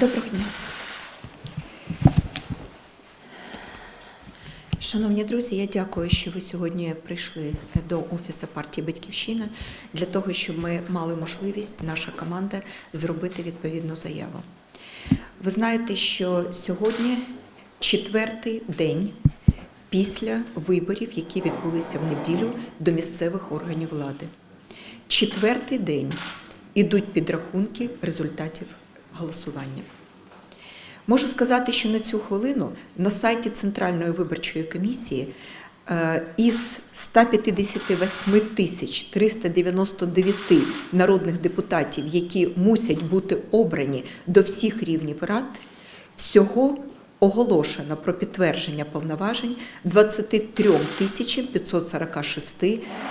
Доброго дня. Шановні друзі, я дякую, що ви сьогодні прийшли до Офісу партії Батьківщина для того, щоб ми мали можливість, наша команда, зробити відповідну заяву. Ви знаєте, що сьогодні четвертий день після виборів, які відбулися в неділю до місцевих органів влади. Четвертий день ідуть підрахунки результатів голосування. Можу сказати, що на цю хвилину на сайті Центральної виборчої комісії е, із 158 тисяч 399 народних депутатів, які мусять бути обрані до всіх рівнів рад, всього оголошено про підтвердження повноважень 23 тисячам 546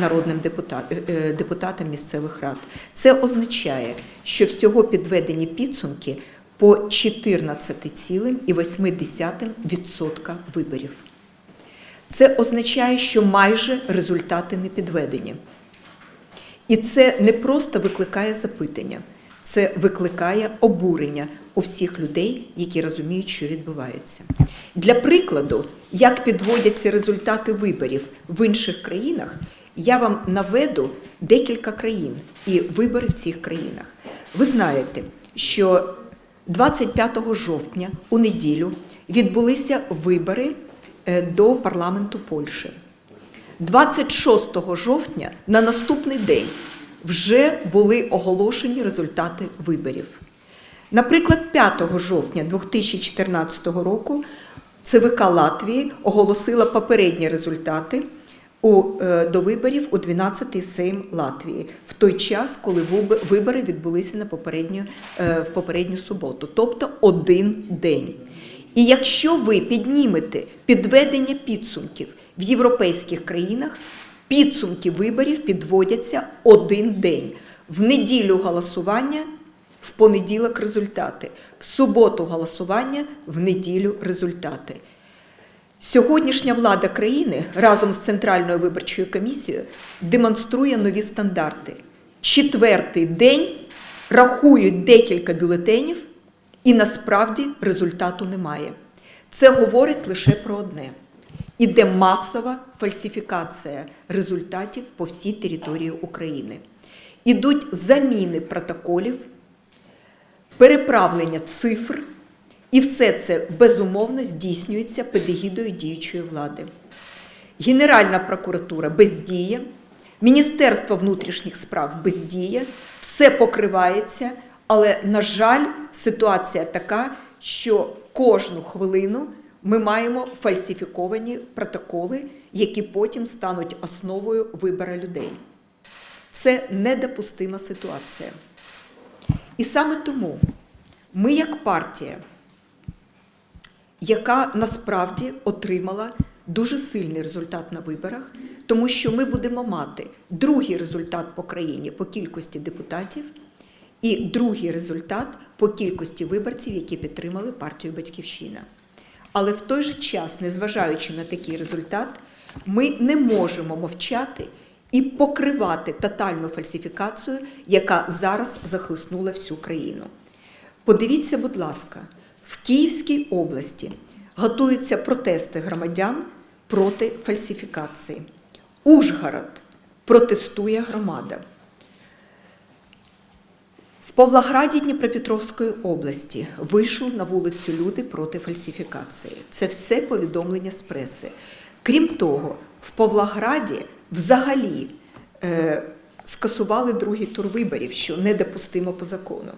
народним депутат- е, депутатам місцевих рад. Це означає, що всього підведені підсумки по 14,8% виборів. Це означає, що майже результати не підведені. І це не просто викликає запитання, це викликає обурення у всіх людей, які розуміють, що відбувається. Для прикладу, як підводяться результати виборів в інших країнах, я вам наведу декілька країн і вибори в цих країнах. Ви знаєте, що 25 жовтня у неділю відбулися вибори е, до парламенту Польщі. 26 жовтня на наступний день вже були оголошені результати виборів. Наприклад, 5 жовтня 2014 року ЦВК Латвії оголосила попередні результати у, е, до виборів у 12-й Сейм Латвії в той час, коли вибори відбулися на попередню, е, в попередню суботу, тобто один день. І якщо ви піднімете підведення підсумків в європейських країнах, підсумки виборів підводяться один день. В неділю голосування, в понеділок результати, в суботу голосування, в неділю результати. Сьогоднішня влада країни разом з Центральною виборчою комісією демонструє нові стандарти. Четвертий день рахують декілька бюлетенів, і насправді результату немає. Це говорить лише про одне: іде масова фальсифікація результатів по всій території України. Ідуть заміни протоколів, переправлення цифр, і все це безумовно здійснюється під егідою діючої влади. Генеральна прокуратура бездіє, Міністерство внутрішніх справ бездіє, все покривається, але, на жаль, ситуація така, що кожну хвилину ми маємо фальсифіковані протоколи, які потім стануть основою вибору людей. Це недопустима ситуація. І саме тому ми, як партія, яка насправді отримала дуже сильний результат на виборах, тому що ми будемо мати другий результат по країні по кількості депутатів і другий результат по кількості виборців, які підтримали партію Батьківщина. Але в той же час, незважаючи на такий результат, ми не можемо мовчати і покривати тотальну фальсифікацію, яка зараз захлиснула всю країну. Подивіться, будь ласка, в Київській області готуються протести громадян проти фальсифікації. Ужгород протестує громада. В Павлограді Дніпропетровської області вийшли на вулицю люди проти фальсифікації. Це все повідомлення з преси. Крім того, в Павлограді взагалі е, скасували другий тур виборів, що недопустимо по закону.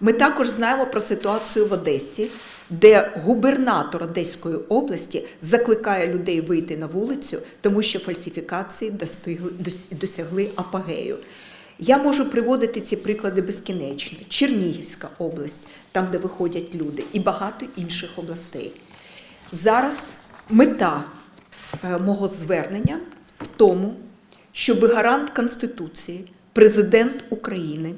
Ми також знаємо про ситуацію в Одесі, де губернатор Одеської області закликає людей вийти на вулицю, тому що фальсифікації достигли, досягли апогею. Я можу приводити ці приклади безкінечно. Чернігівська область, там, де виходять люди, і багато інших областей. Зараз мета е, мого звернення в тому, щоб гарант Конституції, президент України,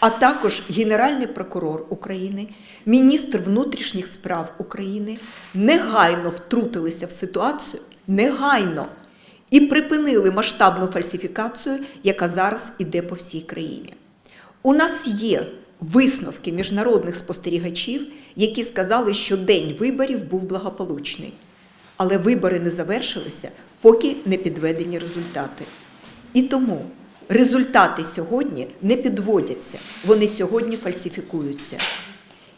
а також Генеральний прокурор України, міністр внутрішніх справ України негайно втрутилися в ситуацію, негайно і припинили масштабну фальсифікацію, яка зараз іде по всій країні. У нас є висновки міжнародних спостерігачів, які сказали, що день виборів був благополучний. Але вибори не завершилися, поки не підведені результати. І тому результати сьогодні не підводяться, вони сьогодні фальсифікуються.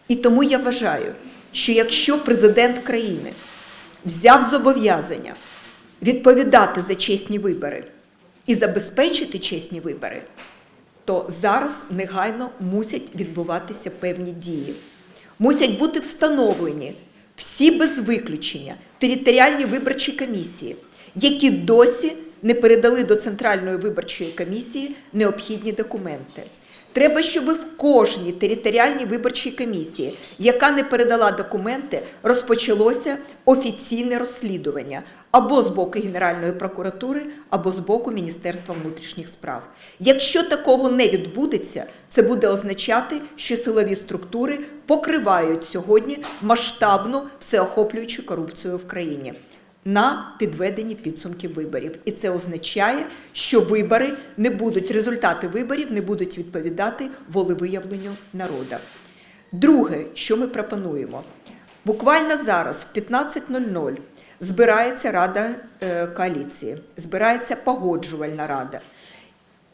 І тому я вважаю, що якщо президент країни взяв зобов'язання відповідати за чесні вибори і забезпечити чесні вибори, то зараз негайно мусять відбуватися певні дії. Мусять бути встановлені всі без виключення територіальні виборчі комісії, які досі не передали до Центральної виборчої комісії необхідні документи. Треба, щоб в кожній територіальній виборчій комісії, яка не передала документи, розпочалося офіційне розслідування або з боку Генеральної прокуратури, або з боку Міністерства внутрішніх справ. Якщо такого не відбудеться, це буде означати, що силові структури покривають сьогодні масштабну всеохоплюючу корупцію в країні на підведенні підсумків виборів. І це означає, що вибори не будуть, результати виборів не будуть відповідати волевиявленню народу. Друге, що ми пропонуємо, буквально зараз, в 15.00, збирається Рада е, коаліції, збирається погоджувальна рада.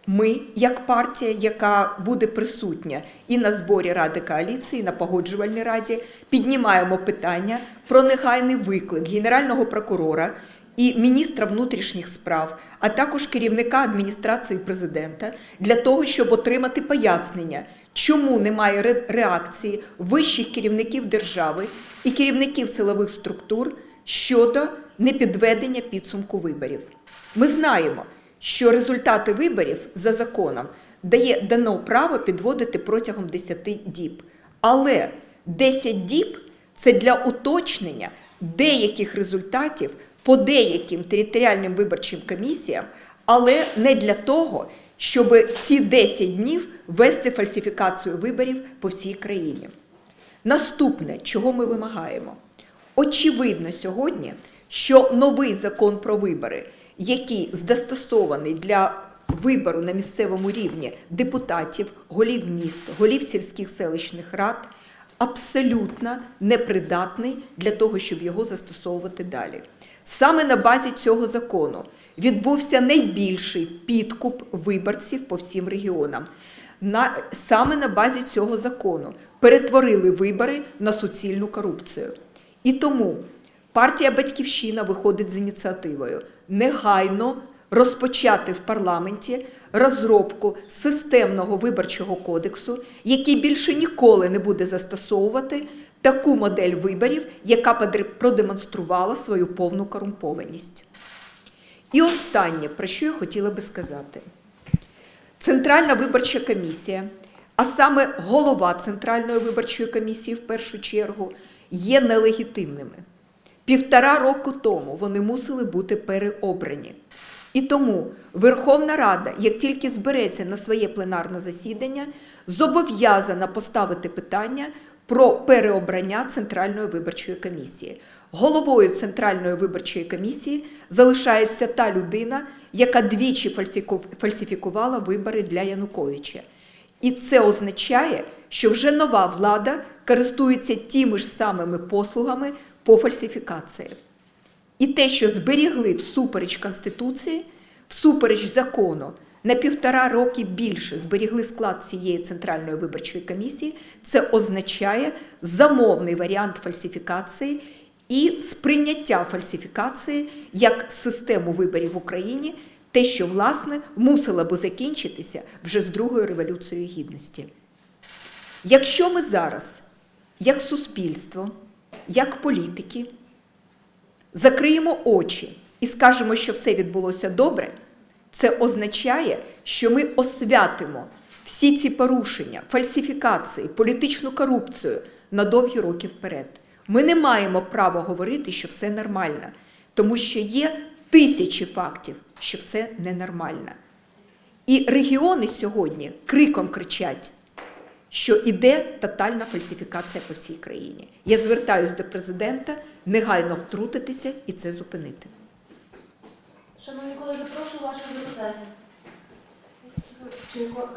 Ми, як партія, яка буде присутня і на зборі Ради коаліції, і на погоджувальній раді, піднімаємо питання про негайний виклик генерального прокурора і міністра внутрішніх справ, а також керівника адміністрації президента для того, щоб отримати пояснення, чому немає реакції вищих керівників держави і керівників силових структур щодо непідведення підсумку виборів. Ми знаємо, що результати виборів за законом дає дано право підводити протягом 10 діб. Але 10 діб це для уточнення деяких результатів по деяким територіальним виборчим комісіям, але не для того, щоб ці 10 днів вести фальсифікацію виборів по всій країні. Наступне, чого ми вимагаємо? Очевидно сьогодні, що новий закон про вибори, який застосований для вибору на місцевому рівні депутатів, голів міст, голів сільських селищних рад, абсолютно непридатний для того, щоб його застосовувати далі. Саме на базі цього закону відбувся найбільший підкуп виборців по всім регіонам. На, саме на базі цього закону перетворили вибори на суцільну корупцію. І тому партія Батьківщина виходить з ініціативою негайно розпочати в парламенті розробку системного виборчого кодексу, який більше ніколи не буде застосовувати таку модель виборів, яка продемонструвала свою повну корумпованість. І останнє, про що я хотіла би сказати. Центральна виборча комісія, а саме голова Центральної виборчої комісії в першу чергу, є нелегітимними. Півтора року тому вони мусили бути переобрані. І тому Верховна Рада, як тільки збереться на своє пленарне засідання, зобов'язана поставити питання про переобрання Центральної виборчої комісії. Головою Центральної виборчої комісії залишається та людина, яка двічі фальсифікувала вибори для Януковича. І це означає, що вже нова влада користується тими ж самими послугами по фальсифікації. І те, що зберігли всупереч Конституції, всупереч закону, на півтора роки більше зберігли склад цієї центральної виборчої комісії, це означає замовний варіант фальсифікації і сприйняття фальсифікації як систему виборів в Україні, те, що власне мусило би закінчитися вже з другою революцією гідності. Якщо ми зараз, як суспільство, як політики, закриємо очі і скажемо, що все відбулося добре, це означає, що ми освятимо всі ці порушення, фальсифікації, політичну корупцію на довгі роки вперед. Ми не маємо права говорити, що все нормально, тому що є тисячі фактів, що все ненормально. І регіони сьогодні криком кричать, що іде тотальна фальсифікація по всій країні. Я звертаюся до президента негайно втрутитися і це зупинити. Шановні колеги, прошу ваше запитання.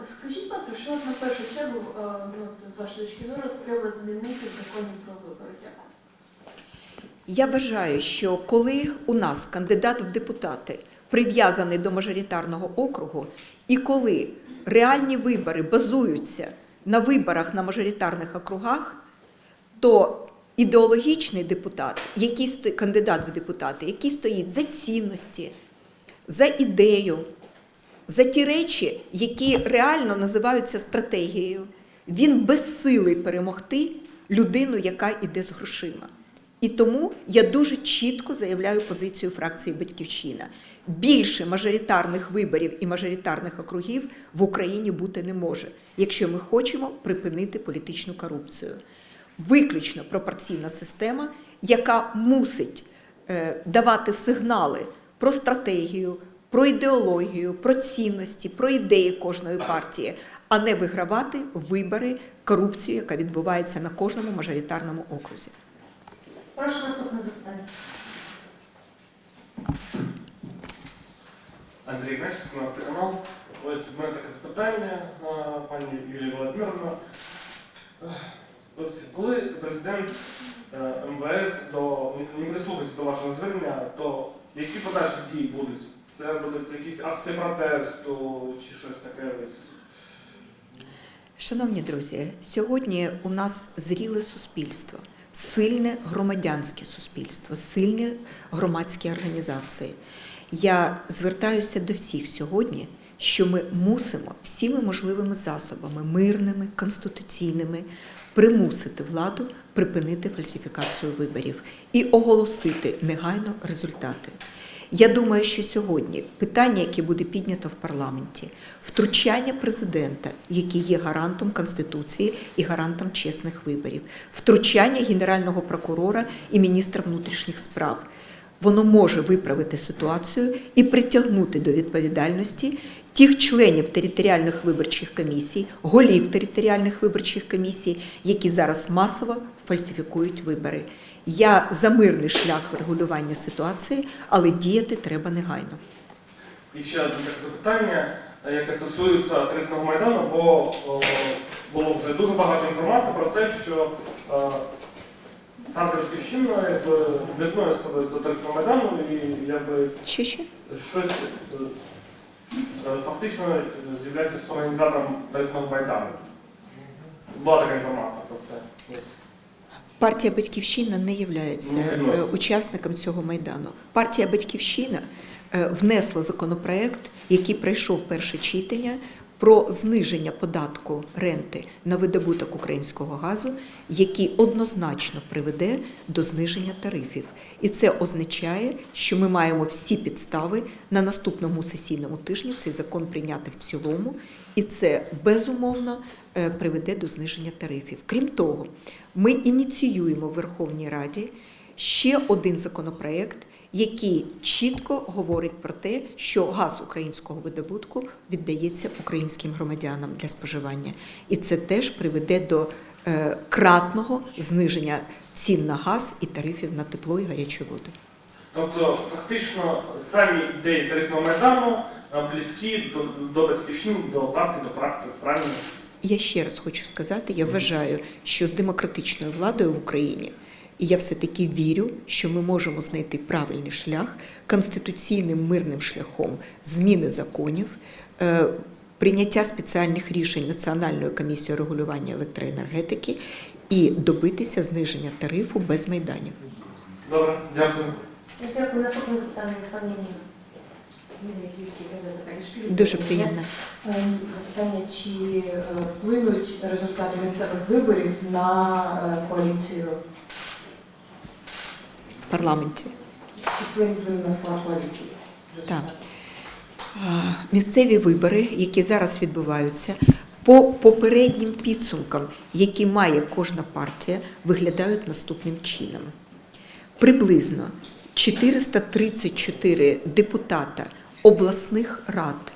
Скажіть, будь ласка, що на першу чергу, е, ну, з вашої точки зору, треба змінити в законі про вибори? Дякую. Я вважаю, що коли у нас кандидат в депутати прив'язаний до мажоритарного округу, і коли реальні вибори базуються на виборах на мажоритарних округах, то ідеологічний депутат, який сто... кандидат в депутати, який стоїть за цінності, за ідею, за ті речі, які реально називаються стратегією, він безсилий перемогти людину, яка йде з грошима. І тому я дуже чітко заявляю позицію фракції Батьківщина. Більше мажоритарних виборів і мажоритарних округів в Україні бути не може, якщо ми хочемо припинити політичну корупцію. Виключно пропорційна система, яка мусить е, давати сигнали про стратегію, про ідеологію, про цінності, про ідеї кожної партії, а не вигравати вибори корупцію, яка відбувається на кожному мажоритарному окрузі. Прошу наступне запитання. Андрій Гнеш, 17 канал. Ось в мене таке запитання, пані Юлія Володимировна. Ось коли президент е, МВС до, не прислухається до вашого звернення, то які подальші дії будуть? Це будуть якісь акції протесту чи щось таке ось? Шановні друзі, сьогодні у нас зріле суспільство, сильне громадянське суспільство, сильні громадські організації. Я звертаюся до всіх сьогодні, що ми мусимо всіми можливими засобами, мирними, конституційними, примусити владу припинити фальсифікацію виборів і оголосити негайно результати. Я думаю, що сьогодні питання, яке буде піднято в парламенті, втручання президента, який є гарантом Конституції і гарантом чесних виборів, втручання генерального прокурора і міністра внутрішніх справ. Воно може виправити ситуацію і притягнути до відповідальності тих членів територіальних виборчих комісій, голів територіальних виборчих комісій, які зараз масово фальсифікують вибори. Я за мирний шлях врегулювання ситуації, але діяти треба негайно. І ще одне запитання, е, яке стосується Трифного майдану, бо о, було вже дуже багато інформації про те, що е, Батьківщина якби до Трифного майдану і якби Що ще? щось е, фактично з'являється організатором Трифного майдану. Була така інформація про це. Партія Батьківщина не є е, учасником цього майдану. Партія Батьківщина е, внесла законопроект, який пройшов перше читання. Про зниження податку ренти на видобуток українського газу, який однозначно приведе до зниження тарифів, і це означає, що ми маємо всі підстави на наступному сесійному тижні цей закон прийняти в цілому, і це безумовно е, приведе до зниження тарифів. Крім того, ми ініціюємо в Верховній Раді ще один законопроект, який чітко говорить про те, що газ українського видобутку віддається українським громадянам для споживання, і це теж приведе до е, кратного зниження цін на газ і тарифів на тепло і гарячу воду. Тобто, фактично, самі ідеї тарифного майдану е, близькі до, до батьківщини, до партії, до фракції, правильно? Я ще раз хочу сказати: я вважаю, що з демократичною владою в Україні, і я все-таки вірю, що ми можемо знайти правильний шлях конституційним мирним шляхом зміни законів. е, Прийняття спеціальних рішень Національною комісією регулювання електроенергетики і добитися зниження тарифу без майданів. Добре, дякую. Дякую. Наступне запитання, пані. Дуже приємно. Ем, Запитання, чи е, вплинуть результати місцевих виборів на е, коаліцію, Парламенті. А, Місцеві вибори, які зараз відбуваються, по попереднім підсумкам, які має кожна партія, виглядають наступним чином. Приблизно 434 депутата обласних рад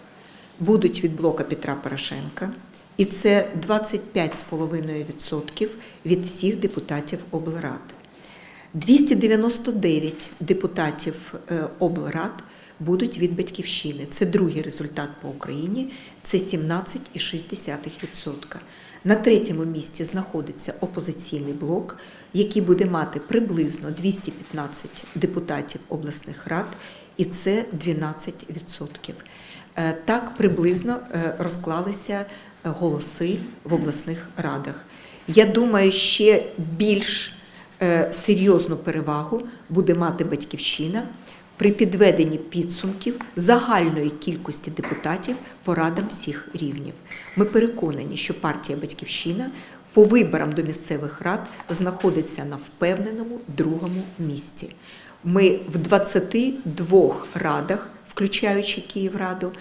будуть від блока Петра Порошенка, і це 25,5% від всіх депутатів облрад. 299 депутатів е, облрад будуть від батьківщини. Це другий результат по Україні, це 17,6%. На третьому місці знаходиться опозиційний блок, який буде мати приблизно 215 депутатів обласних рад, і це 12%. Е, Так приблизно е, розклалися голоси в обласних радах. Я думаю, ще більш серйозну перевагу буде мати батьківщина при підведенні підсумків загальної кількості депутатів по радам всіх рівнів. Ми переконані, що партія Батьківщина по виборам до місцевих рад знаходиться на впевненому другому місці. Ми в 22 радах, включаючи Київраду,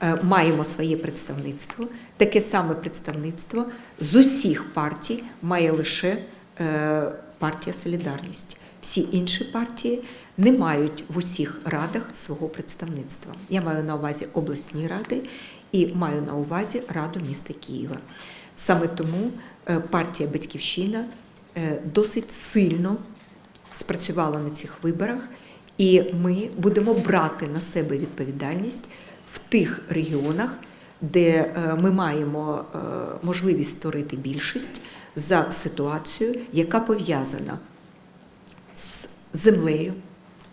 е, маємо своє представництво. Таке саме представництво з усіх партій має лише е, партія Солідарність. Всі інші партії не мають в усіх радах свого представництва. Я маю на увазі обласні ради і маю на увазі Раду міста Києва. Саме тому е, партія Батьківщина е, досить сильно спрацювала на цих виборах, і ми будемо брати на себе відповідальність в тих регіонах, де е, ми маємо можливість створити більшість за ситуацію, яка пов'язана з землею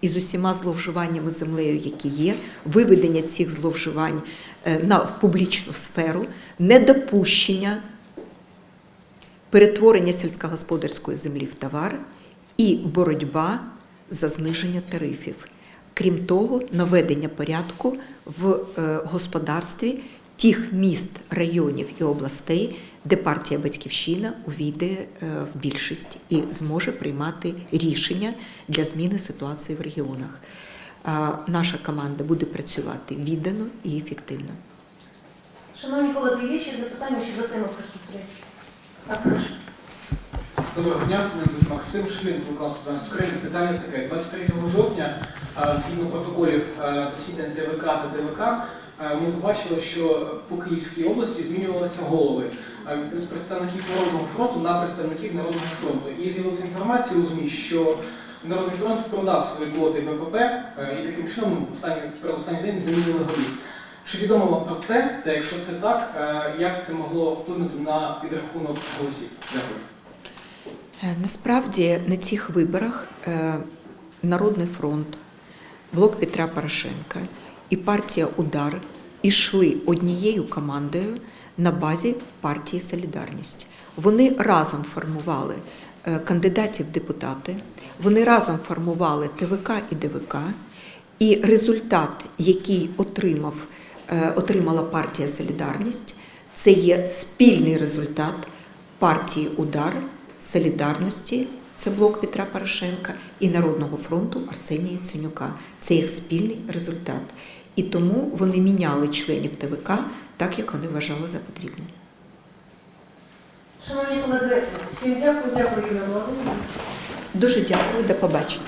і з усіма зловживаннями землею, які є, виведення цих зловживань е, на, в публічну сферу, недопущення перетворення сільськогосподарської землі в товар і боротьба за зниження тарифів. Крім того, наведення порядку в е, господарстві тих міст, районів і областей, де партія Батьківщина увійде е, в більшість і зможе приймати рішення для зміни ситуації в регіонах. Наша команда буде працювати віддано і ефективно. Шановні колеги, є ще запитання щодо теми присутні? Так, прошу. Доброго дня, мене звуть Максим Шлін, виконавство 12 України. Питання таке. 23 жовтня, згідно протоколів засідань ТВК та ДВК, ми побачили, що по Київській області змінювалися голови з представників Народного фронту на представників Народного фронту. І з'явилася інформація у ЗМІ, що Народний фронт продав свої квоти ВПП а, і таким чином останній, день замінили голів. Чи відомо вам про це? Та якщо це так, як це могло вплинути на підрахунок голосів? Дякую. Е, Насправді на цих виборах е, Народний фронт, блок Петра Порошенка і партія Удар ішли однією командою на базі партії Солідарність. Вони разом формували е, кандидатів в депутати, вони разом формували ТВК і ДВК. І результат, який отримав, е, отримала партія Солідарність, це є спільний результат партії Удар, Солідарності, це блок Петра Порошенка, і Народного фронту Арсенія Яценюка. Це їх спільний результат. І тому вони міняли членів ТВК так, як вони вважали за потрібне. Шановні колеги, всім дякую, дякую, Юлія Володимирівна. Дуже дякую, до побачення.